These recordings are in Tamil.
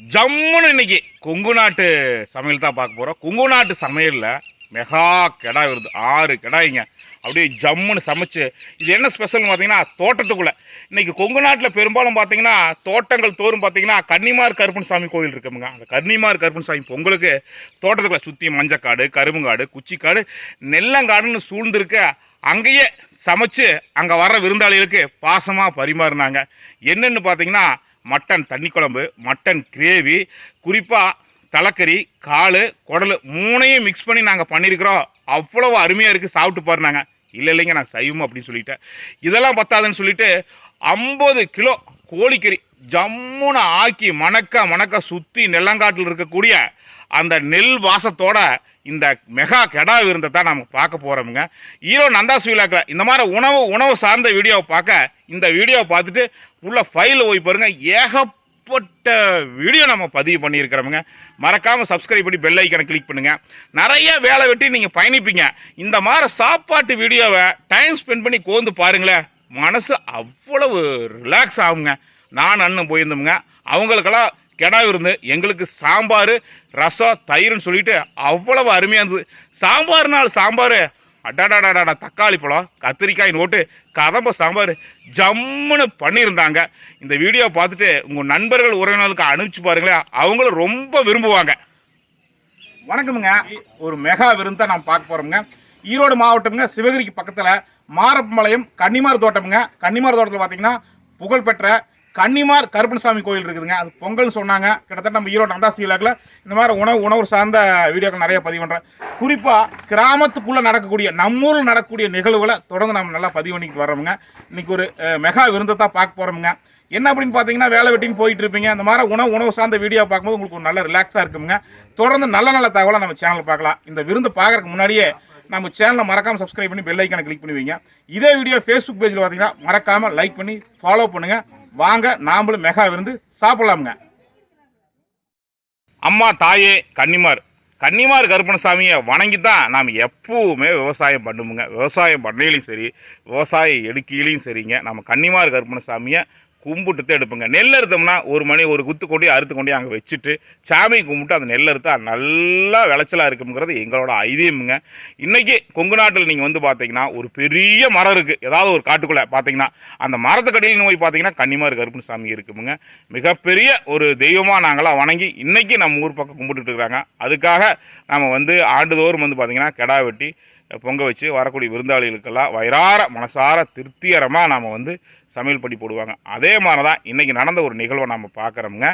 ஜம்முன்னு இன்னைக்கு கொங்கு நாட்டு சமையல் தான் பார்க்க போகிறோம் கொங்கு நாட்டு சமையலில் மெகா கெடா வருது. ஆறு கெடாய்ங்க. அப்படியே ஜம்முன்னு சமைச்சு இது என்ன ஸ்பெஷல்னு பார்த்தீங்கன்னா தோட்டத்துக்குள்ளே. இன்றைக்கி கொங்கு நாட்டில் பெரும்பாலும் பார்த்தீங்கன்னா தோட்டங்கள் தோறும் பார்த்தீங்கன்னா கன்னிமார் கருப்பன் சாமி கோயில் இருக்குமுங்க அந்த கன்னிமார் கருப்பன் சாமி பொங்கலுக்கு தோட்டத்துக்குள்ளே சுற்றி மஞ்சக்காடு கரும்புங்காடு குச்சிக்காடு நெல்லங்காடுன்னு சூழ்ந்திருக்க அங்கேயே சமைச்சு அங்கே வர்ற விருந்தாளிகளுக்கு பாசமாக பரிமாறினாங்க. என்னென்னு பார்த்தீங்கன்னா மட்டன் தண்ணி குழம்பு மட்டன் கிரேவி குறிப்பாக தலைக்கறி கால் குடல் மூணையும் மிக்ஸ் பண்ணி நாங்கள் பண்ணியிருக்கிறோம் அவ்வளோ அருமையாக இருக்குது சாப்பிட்டு பாருனாங்க இல்லை இல்லைங்க நான் சைவம் அப்படின்னு சொல்லிட்டேன். இதெல்லாம் பத்தாதுன்னு சொல்லிட்டு ஐம்பது கிலோ கோழிக்கறி ஜம்முன்னு ஆக்கி மணக்க மணக்க சுற்றி நெல்லங்காட்டில் இருக்கக்கூடிய அந்த நெல் வாசத்தோட இந்த மெகா கெடா விருந்தை தான் நம்ம பார்க்க போகிறோமுங்க ஈரோ நந்தாஸ் விழாக்கில் இந்த மாதிரி உணவு உணவு சார்ந்த வீடியோவை பார்க்க இந்த வீடியோவை பார்த்துட்டு உள்ள ஃபைலில் போய் பாருங்க. ஏகப்பட்ட வீடியோ நம்ம பதிவு பண்ணியிருக்கிறோமுங்க. மறக்காமல் சப்ஸ்கிரைப் பண்ணி பெல் ஐக்கனை கிளிக் பண்ணுங்கள் நிறைய வேலை வெட்டி நீங்கள் பயணிப்பீங்க. இந்த மாதிரி சாப்பாட்டு வீடியோவை டைம் ஸ்பெண்ட் பண்ணி கோந்து பாருங்களேன். மனசு அவ்வளவு ரிலாக்ஸ் ஆகுங்க. நான் அண்ணன் போயிருந்தோமுங்க. அவங்களுக்கெல்லாம் கெடா விருந்து எங்களுக்கு சாம்பார் ரசம் தயிர்னு சொல்லிட்டு அவ்வளவு அருமையாக இருந்தது. சாம்பார் நாள் சாம்பார். அடாடாடாடா தக்காளி பழம் கத்திரிக்காய் நோட்டு கதம்ப சாம்பார் ஜம்முன்னு பண்ணியிருந்தாங்க. இந்த வீடியோ பார்த்துட்டு உங்கள் நண்பர்கள் உறவினர்களுக்கு அனுப்பிச்சு பாருங்களேன். அவங்களும் ரொம்ப விரும்புவாங்க. வணக்கமுங்க. ஒரு மெகா விருந்து தான் பார்க்க போகிறோமுங்க ஈரோடு மாவட்டம்ங்க சிவகிரிக்கு பக்கத்தில் மாரப்பம்பாளையம் கன்னிமார் தோட்டம்ங்க. கன்னிமார் தோட்டத்தில் பார்த்தீங்கன்னா புகழ்பெற்ற கன்னிமார் கருப்பணசாமி கோயில் இருக்குதுங்க. அது பொங்கல்னு சொன்னாங்க. கிட்டத்தட்ட நம்ம ஈரோடு அண்டாசி விழாக்கில் இந்த மாதிரி உணவு உணவு சார்ந்த வீடியோக்கள் நிறைய பதிவு பண்ணுறேன் குறிப்பாக கிராமத்துக்குள்ளே நடக்கக்கூடிய நம்மூரில் நடக்கக்கூடிய நிகழ்வுகளை தொடர்ந்து நம்ம நல்லா பதிவு பண்ணிக்கிட்டு வரோமுங்க இன்றைக்கி ஒரு மெகா விருந்தை தான் பார்க்க போகிறோமுங்க என்ன அப்படின்னு பார்த்தீங்கன்னா வேலை வெட்டின்னு போயிட்டு இருப்பீங்க. அந்த மாதிரி உணவு உணவு சார்ந்த வீடியோ பார்க்கும்போது உங்களுக்கு ஒரு நல்ல ரிலாக்ஸாக இருக்குங்க தொடர்ந்து நல்ல நல்ல தகவலை நம்ம சேனலில் பார்க்கலாம். இந்த விருந்து பார்க்கறதுக்கு முன்னாடியே நம்ம சேனலை மறக்காமல் சப்ஸ்கிரைப் பண்ணி பெல் ஐக்கானை கிளிக் பண்ணுவீங்க. இதே வீடியோ ஃபேஸ்புக் பேஜில் பார்த்தீங்கன்னா மறக்காமல் லைக் பண்ணி ஃபாலோ பண்ணுங்கள் வாங்க நாமளும் மெகா விருந்து சாப்பிடலாமுங்க. அம்மா தாயே கன்னிமார். கன்னிமார் கருப்பணசாமியை வணங்கி தான் நாம் எப்பவுமே விவசாயம் பண்ணுவோங்க விவசாயம் பண்ணையிலையும் சரி விவசாய எடுக்கையிலையும் சரிங்க. நம்ம கன்னிமார் கருப்பணசாமியை கும்பிட்டு தான் நெல் அறுத்தோம்னா ஒரு மணி ஒரு குத்து கொண்டு அறுத்து கொண்டு அங்கே வச்சுட்டு சாமி கும்பிட்டு அந்த நெல் அறுத்தா நல்லா விளைச்சலாக இருக்குங்கிறது எங்களோட ஐதீகமுங்க. இன்றைக்கி கொங்கு நாட்டில் நீங்கள் வந்து பார்த்தீங்கன்னா ஒரு பெரிய மரம் இருக்குது ஏதாவது ஒரு காட்டுக்குள்ளே பார்த்தீங்கன்னா அந்த மரத்துக்கடியில் போய் பார்த்தீங்கன்னா கன்னிமார் கருப்பன் சாமி இருக்குமுங்க. மிகப்பெரிய ஒரு தெய்வமாக நாங்களாம் வணங்கி இன்றைக்கி நம்ம ஊர் பக்கம் கும்பிட்டுட்டு இருக்கிறாங்க. அதுக்காக நம்ம வந்து ஆண்டுதோறும் வந்து பார்த்திங்கன்னா கெடா வெட்டி பொங்க வச்சு வரக்கூடிய விருந்தாளிகளுக்கெல்லாம் வயிறார மனசார திருப்திகரமாக நாம் வந்து சமையல் பண்ணி போடுவாங்க. அதே மாதிரி தான் இன்றைக்கி நடந்த ஒரு நிகழ்வை நம்ம பார்க்குறோமுங்க.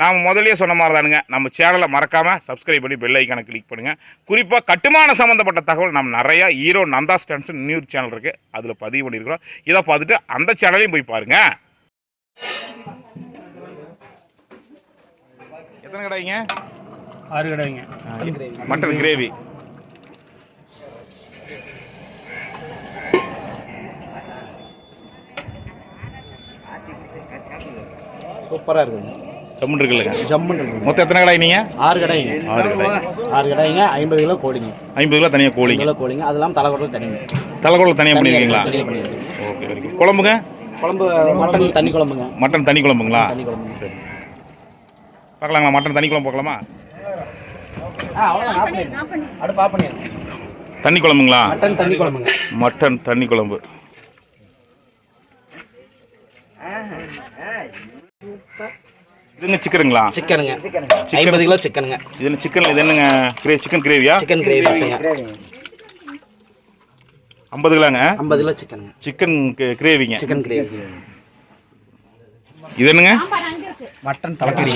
நாம் முதல்லயே சொன்ன மாதிரி தானுங்க நம்ம சேனலை மறக்காமல் சப்ஸ்கிரைப் பண்ணி பெல் ஐக்கானை கிளிக் பண்ணுங்கள் குறிப்பாக கட்டுமான சம்மந்தப்பட்ட தகவல் நம்ம நிறையா ஹீரோ நந்தா ஸ்டான்ஸ் நியூஸ் சேனல் இருக்குது அதில் பதிவு பண்ணியிருக்கிறோம். இதை பார்த்துட்டு அந்த சேனலையும் போய் பாருங்கள் எத்தனை கடைங்க ஆறு கடைங்க மட்டன் கிரேவி சூப்பராக இருக்குங்க. ஜம்முன் இருக்குல்லங்க. ஜம்முன்னு இருக்குங்க. மொத்தம் எத்தனை கடை நீங்கள் ஆறு கடைங்க ஆறு கடை ஆறு கடைங்க ஐம்பது கிலோ கோழிங்க. ஐம்பது கிலோ தனியாக கோழிங்க. கிலோ கோழிங்க. அது இல்லாமல் தலைக்குடல் தனிங்க தலைக்குழம்பு தனியாக பண்ணியிருக்கீங்களா ஓகே குட் குழம்புங்க? குழம்பு மட்டன் தண்ணி குழம்புங்க. மட்டன் தனி குழம்புங்களா? தண்ணி குழம்புங்க. சரி. பார்க்கலாங்களா? மட்டன் தனி குழம்பு பார்க்கலாமா? ஆ அடுப்பு ஆஃப் பண்ணிடுங்க தண்ணி குழம்புங்களா? மட்டன் தண்ணி குழம்புங்க. மட்டன் தண்ணி குழம்பு. இதுங்க சிக்கனுங்களா? சிக்கனுங்க. ஐம்பது கிலோ சிக்கனுங்க. இது சிக்கன் இது என்னங்க? கிரே சிக்கன் கிரேவியா? சிக்கன் கிரேவி ஐம்பது கிலோங்க? ஐம்பது கிலோ சிக்கனுங்க. சிக்கன் கிரேவிங்க. Chicken gravy. இது என்னங்க? மட்டன் தலைக்கறி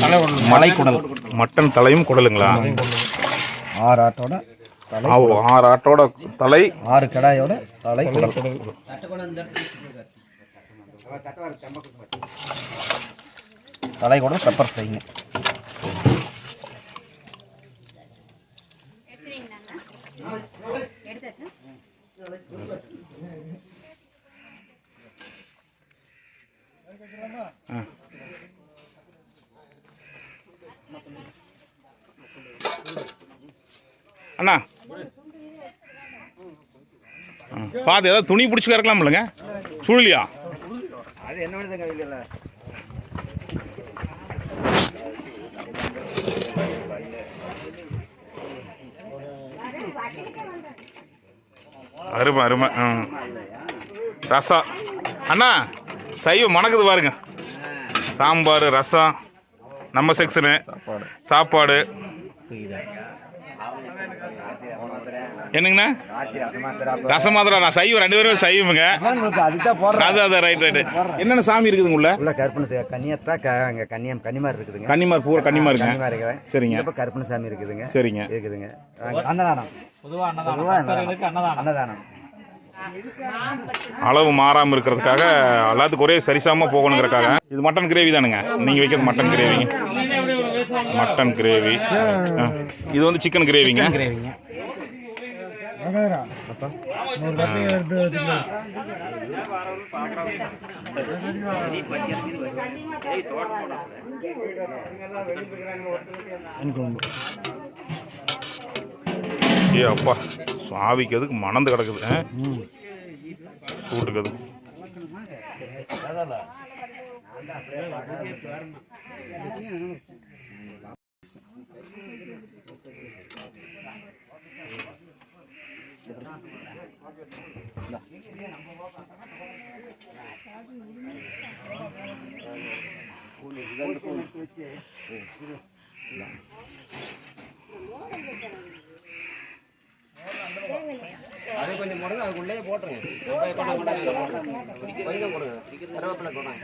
மலைக்குடல். மட்டன் தலையும் குடலுங்களா? ஆறு ஆட்டோட ஆறு ஆட்டோட தலை. ஆறு கடாயோட தலை குடல். தலை கூட பெப்பர் ஃப்ரைங்க அண்ணா. ஆ, பார்த்து ஏதாவது துணி பிடிச்சி கறக்கலாம் இல்லைங்க அது என்ன பண்ணுதுங்க இல்ல அருமை அருமை. ம் ரசம் அண்ணா சைவம் மணக்குது பாருங்க. சாம்பார் ரசம் நம்ம செக்ஷனு சாப்பாடு. என்னங்கண்ணா? ரசம் மாத்திரம் நான் சைவம் ரெண்டு பேரும் சைவமுங்க அது அது ரைட் ரைட்டு என்னென்ன சாமி இருக்குதுங்க உள்ள? உள்ள கருப்பண கன்னியத்தா அங்க கன்னியம் கன்னிமார் இருக்குதுங்க. கன்னிமார் பூரா கன்னிமார் இருக்குங்க கன்னிமார் இருக்குங்க சரிங்க. பக்கம் கருப்பண சாமி இருக்குதுங்க. சரிங்க. இருக்குதுங்க. அங்க அன்னதானம். பொதுவா அன்னதானம். பொதுவா பக்தர்களுக்கு அன்னதானம். அன்னதானம். அளவு மாறாம இருக்கிறதுக்காக எல்லாத்துக்கும் ஒரே சரிசமமா போகணுங்கிறதுக்காக இது மட்டன் கிரேவி தானுங்க. நீங்க வைக்கிறது மட்டன் கிரேவிங்க. Mutton gravy. இது வந்து சிக்கன் கிரேவிங்க. கிரேவிங்க. ஏ அப்பா. சுவாவிக்கு அதுக்கு மணந்து கிடக்குது? சூட்டுக்கு அது அது கொஞ்சம் போடுங்க அதுக்குள்ளே போட்டுருங்க. வெங்காயம் கொட்டை கொட்டை அதில் போட்டுருங்க. கொஞ்சம் போடுங்க. கருவேப்பிலை போடுங்க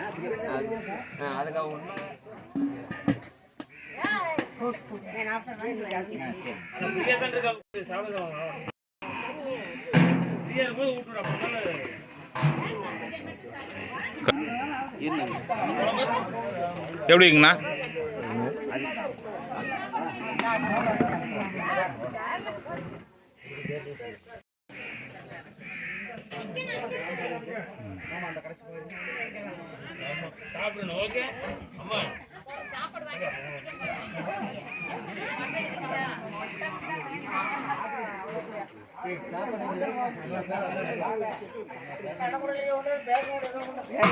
எப்படிங்கண்ணா? சாப்பிடணும் ஓகே அம்மா. எப்படிங்கண்ணா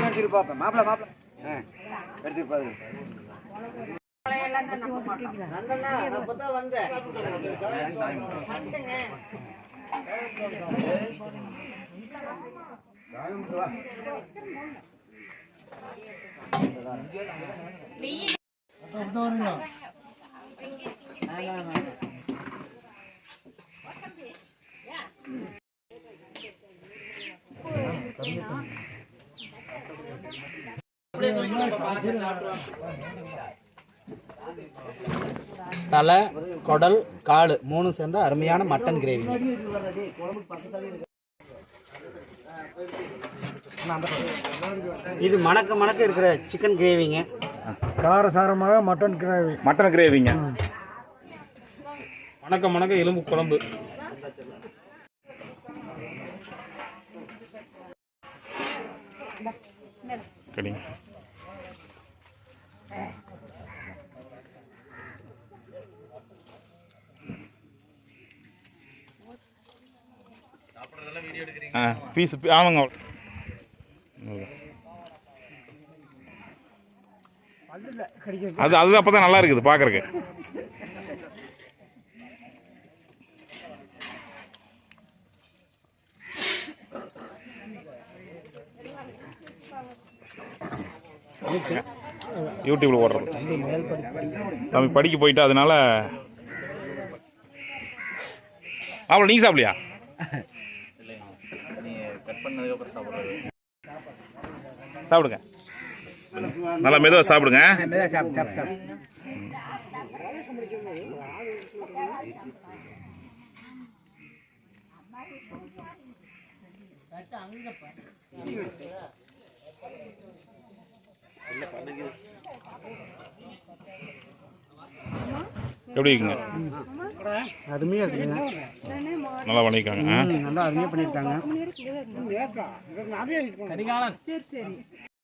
எடுத்துட்டு பாப்பேன் மாப்பிள வந்தேன் தலை குடல் காடு மூணு சேர்ந்த அருமையான மட்டன் கிரேவி இது மணக்க மணக்க இருக்கிற சிக்கன் கிரேவிங்க காரசாரமாக மட்டன் கிரேவி மட்டன் கிரேவிங்க மணக்க மணக்க எலும்பு குழம்பு. சரிங்க ஆ பீஸ் ஆமாங்க. அது அது அப்போ தான் நல்லா இருக்குது பார்க்கறக்கு யூடியூப்ல ஓடுறது தம்பி படிக்க போயிட்டு அதனால. அவ்வளோ நீ சாப்பிடலையா? சாப்பிடுங்க. நல்லா மெதுவாக சாப்பிடுங்க. எப்படி இருக்குங்க? அருமையாக இருக்குதுங்க நல்லா பண்ணியிருக்காங்க நல்லா அருமையாக பண்ணியிருக்காங்க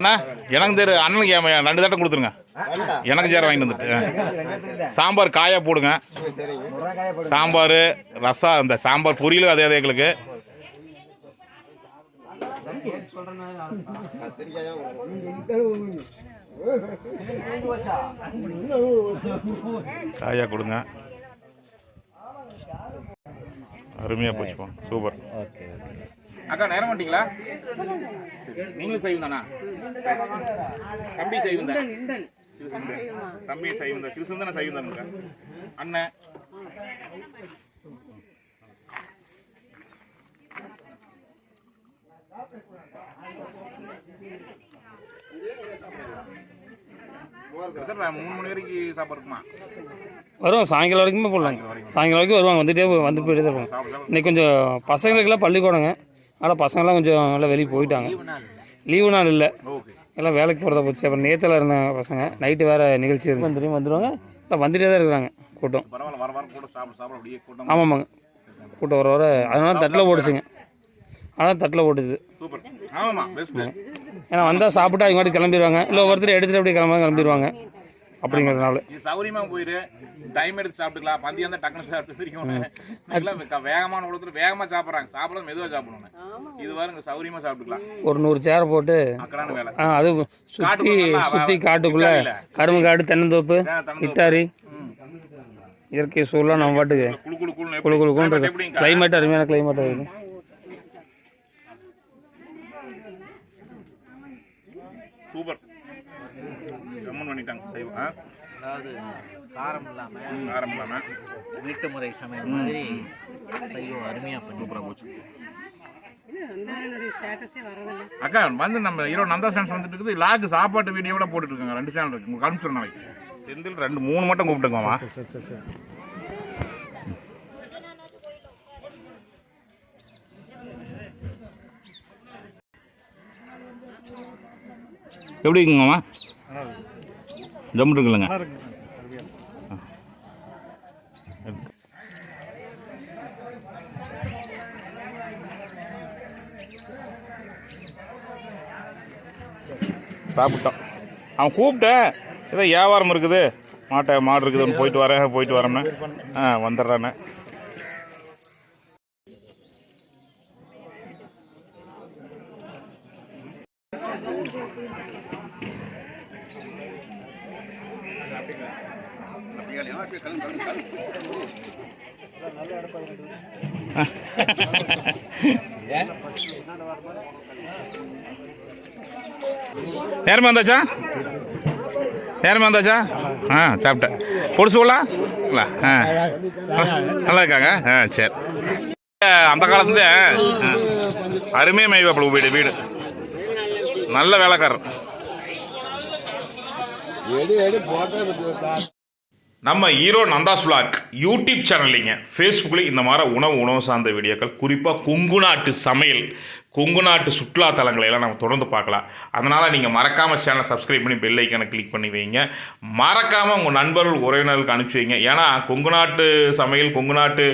அண்ணா எனக்கு தெரு அண்ணனுக்கு ரெண்டு தட்டம் கொடுத்துருங்க. எனக்கு சேர வாங்கிட்டு வந்துட்டு. சாம்பார் காயா போடுங்க. சாம்பார் ரசம் இந்த சாம்பார் பொரியலும் அதே அதே எங்களுக்கு. காயா கொடுங்க. அருமையா போச்சுப்பா சூப்பர். அக்கா நேரம் மாட்டீங்களா நீங்களும் செய்வீங்க தானா? தம்பி செய்வீங்க தம்பி செய்வீங்க சிறுசந்தன செய்வீங்க அண்ணன் மூணு மணி வரைக்கும் சாப்பாடு இருக்குமா? வருவாங்க சாயங்காலம் வரைக்குமே போடலாங்க சாயங்காலம் வரைக்கும். வருவாங்க. வந்துட்டே வந்து போயிட்டே தான் இன்னைக்கு கொஞ்சம் பசங்களுக்கெல்லாம் பள்ளிக்கூடங்க. ஆனால் பசங்களாம் கொஞ்சம் நல்லா வெளியே போயிட்டாங்க. லீவு நாள் இல்லை. ஓகே. எல்லாம் வேலைக்கு போகிறதா போச்சு. அப்புறம் நேத்தில் இருந்தாங்க பசங்க. நைட்டு வேறு நிகழ்ச்சி இருக்கு வந்துடும் வந்துடுவாங்க இல்லை வந்துட்டே தான் இருக்கிறாங்க. கூட்டம். ஆமாம்மாங்க கூட்டம். வர வர. அதனால தட்டில் போட்டுச்சுங்க. அதனால் தட்டில் போட்டுச்சு ஏன்னா வந்தால் சாப்பிட்டு அவங்க கிளம்பிடுவாங்க. இல்லை ஒவ்வொருத்தர் எடுத்துகிட்டு அப்படியே கிளம்ப கிளம்பிடுவாங்க. அப்படிங்கிறதுனால. இது சௌரியமா போயிரு. டைம் எடுத்து சாப்பிட்டுக்கலாம். பந்தி வந்து டக்குனு சாப்பிட்டு தெரியும். வேகமான உலகத்துல வேகமா சாப்பிடுறாங்க. சாப்பிட மெதுவா சாப்பிடணும் இது பாருங்க சௌரியமா சாப்பிட்டுக்கலாம். ஒரு நூறு சேரை போட்டு ஆ அது சுற்றி சுற்றி காட்டுக்குள்ளே. கரும்பு காடு தென்னந்தோப்பு. இட்டாரி. இயற்கை சூழலாம் நம்ம பாட்டுக்கு குளு குளு குளு குழு குழு குழு இருக்கு. கிளைமேட் அருமையான கிளைமேட் இருக்கு சூப்பர் ஜம்முன் பண்ணிட்டாங்க. சைவம் ஆ? அதாவது காரம் இல்லாமல் காரம் இல்லாம. வீட்டு முறை சமையல் மாதிரி சைவம் அருமையாக பண்ணி போச்சு. அக்கா வந்து நம்ம ஈரோடு நந்தா சேனல்ஸ் வந்துட்டு இருக்குது. லாக் சாப்பாட்டு வீடியோட போட்டுட்டு இருக்காங்க ரெண்டு சேனல் இருக்கு. உங்களுக்கு அனுப்பிச்சிடணும் நாளைக்கு. செந்தில் ரெண்டு மூணு மட்டும் கூப்பிட்டுக்கோமா சரி சரி சரி. எப்படி இருக்குங்கம்மா? ஜம்மு இருக்குல்லங்க சாப்பிட்டோம் அவன் கூப்பிட்டேன். ஏதோ வியாபாரம் இருக்குது. மாட்டை மாடு இருக்குதுன்னு போயிட்டு வரேன் போயிட்டு வரேன்னு. ஆ வந்துடுறானே. நேரமே வந்தாச்சா? நேரமே வந்தாச்சா? ஆ சாப்பிட்டேன். பொடிச்சுக்கலாம் இல்லை ஆ. நல்லா இருக்காங்க? ஆ சரி. அந்த காலத்துல ஆ, அருமையாக மேய்வாப்பில் வீடு வீடு. நல்ல வேலைக்காரர். நம்ம ஹீரோ நந்தாஸ் vlog யூடியூப் சேனல்லைங்க. ஃபேஸ்புக்கில் இந்த மாதிரி உணவு உணவு சார்ந்த வீடியோக்கள் குறிப்பாக கொங்கு நாட்டு சமையல் கொங்கு நாட்டு சுற்றுலா தலங்களை எல்லாம் நம்ம தொடர்ந்து பார்க்கலாம். அதனால் நீங்கள் மறக்காமல் சேனலை சப்ஸ்கிரைப் பண்ணி பெல் ஐக்கனை கிளிக் பண்ணி வைங்க. மறக்காமல் உங்கள் நண்பர்கள் உறவினர்களுக்கு அனுப்பிச்சி வைங்க. ஏன்னா கொங்கு நாட்டு சமையல் கொங்கு நாட்டு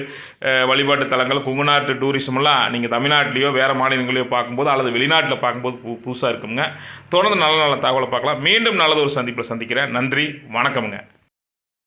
வழிபாட்டு தலங்கள் கொங்கு நாட்டு டூரிசம்லாம் நீங்கள் தமிழ்நாட்டிலையோ வேறு மாநிலங்களையோ பார்க்கும்போது அல்லது வெளிநாட்டில் பார்க்கும்போது பு புதுசாக இருக்குங்க. தொடர்ந்து நல்ல நல்ல தகவலை பார்க்கலாம். மீண்டும் நல்லது ஒரு சந்திப்பில் சந்திக்கிறேன். நன்றி வணக்கமுங்க.